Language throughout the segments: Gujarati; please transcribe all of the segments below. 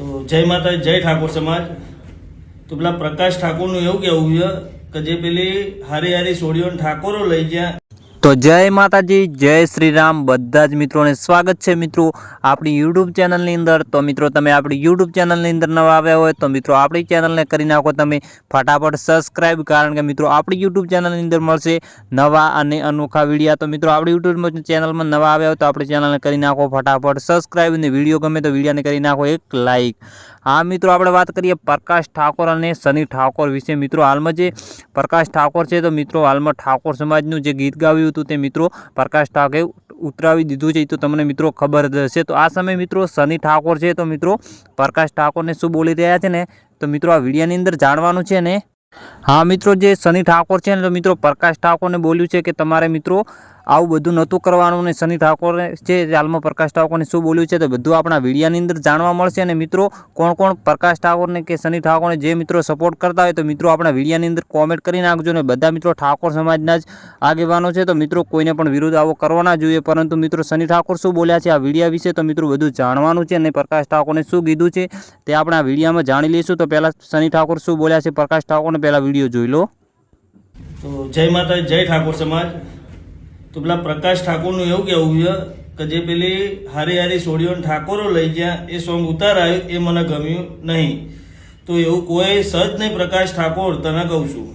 તો જય માતા જય ઠાકોર સમાજ. તો પેલા પ્રકાશ ઠાકોરનું એવું કહેવું છે કે જે પેલી હારી હારી સોડીઓને ઠાકોરો લઈ ગયા. તો જય માતાજી, જય શ્રી રામ બધા જ મિત્રોને સ્વાગત છે મિત્રો આપણી યુટ્યુબ ચેનલની અંદર. તો મિત્રો, તમે આપણી યુટ્યુબ ચેનલની અંદર નવા આવ્યા હોય તો મિત્રો આપણી ચેનલને કરી નાખો. તમે ફટાફટ સબસ્ક્રાઇબ, કારણ કે મિત્રો આપણી યુટ્યુબ ચેનલની અંદર મળશે નવા અને અનોખા વિડીયા. તો મિત્રો, આપણી યુટ્યુબ ચેનલમાં નવા આવ્યા હોય તો આપણી ચેનલને કરી નાખો ફટાફટ સબસ્ક્રાઇબ અને વીડિયો ગમે તો વિડીયાને કરી નાખો એક લાઇક હા મિત્રો, આપણે વાત કરીએ પ્રકાશ ઠાકોર અને સની ઠાકોર વિશે. મિત્રો, હાલમાં જે પ્રકાશ ઠાકોર છે, તો મિત્રો, હાલમાં ઠાકોર સમાજનું જે ગીત ગાવ્યું હતું તે મિત્રો પ્રકાશ ઠાકે ઉતરાવી દીધું છે તો તમને મિત્રો ખબર હશે. તો આ સમયે મિત્રો સની ઠાકોર છે. તો મિત્રો પ્રકાશ ઠાકોરને શું બોલી રહ્યા છે ને? તો મિત્રો આ વિડીયાની અંદર જાણવાનું છે ને? હા મિત્રો, જે સની ઠાકોર છે ને, તો મિત્રો પ્રકાશ ઠાકોરને બોલ્યું છે કે તમારે મિત્રો આવું બધું નહોતું કરવાનું ને શનિ ઠાકોરે છે હાલમાં પ્રકાશ ઠાકોરને શું બોલ્યું છે તો બધું આપણા વિડીયાની અંદર જાણવા મળશે અને મિત્રો કોણ કોણ પ્રકાશ ઠાકોરને કે શનિ ઠાકોરને જે મિત્રો સપોર્ટ કરતા હોય તો મિત્રો આપણા વિડીયાની અંદર કોમેન્ટ કરી નાખજો ને બધા મિત્રો ઠાકોર સમાજના જ આગેવાનો છે તો મિત્રો કોઈને પણ વિરોધ આવો કરવાના જોઈએ. પરંતુ મિત્રો શનિ ઠાકોર શું બોલ્યા છે આ વિડીયા વિશે તો મિત્રો બધું જાણવાનું છે અને પ્રકાશ ઠાકોરને શું કીધું છે તે આપણે આ વિડીયામાં જાણી લઈશું. તો પહેલાં શનિ ઠાકોર શું બોલ્યા છે પ્રકાશ ઠાકોરને પહેલાં વીડિયો જોઈ લો. તો જય માતા જય ઠાકોર સમાજ. તો પેલા પ્રકાશ ઠાકોરનું એવું કહેવું છે કે જે પેલી હારી હારી સોડીઓને ઠાકોરો લઈ ગયા, એ સોંગ ઉતારાયું, એ મને ગમ્યું નહીં. તો એવું કોઈ સજ નહીં પ્રકાશ ઠાકોર, તને કહું છું.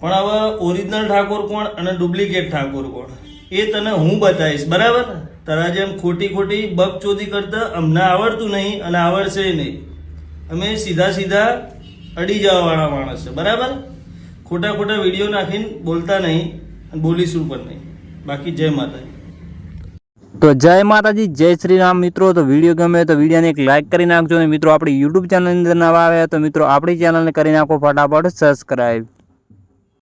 પણ હવે ઓરિજિનલ ઠાકોર કોણ અને ડુપ્લિકેટ ઠાકોર કોણ? એ તને હું બતાવીશ, બરાબર? તારા જેમ ખોટી ખોટી બકચોદી કરતા અમને આવડતું નહીં અને આવડશે નહીં. અમે સીધા સીધા અડી જવાવાળા માણસ છે, બરાબર? ખોટા ખોટા વીડિયો નાખીને બોલતા નહીં. અને બોલીશું પણ નહીં. બાકી જય માતાજી. તો જય માતાજી, જય શ્રી રામ મિત્રો. તો વીડિયો ગમે તો વિડીયોને એક લાઇક કરી નાખજો અને મિત્રો, આપણી યુટ્યુબ ચેનલની અંદર નવા આવ્યા તો મિત્રો, આપણી ચેનલને કરી નાખો ફટાફટ સબસ્ક્રાઈબ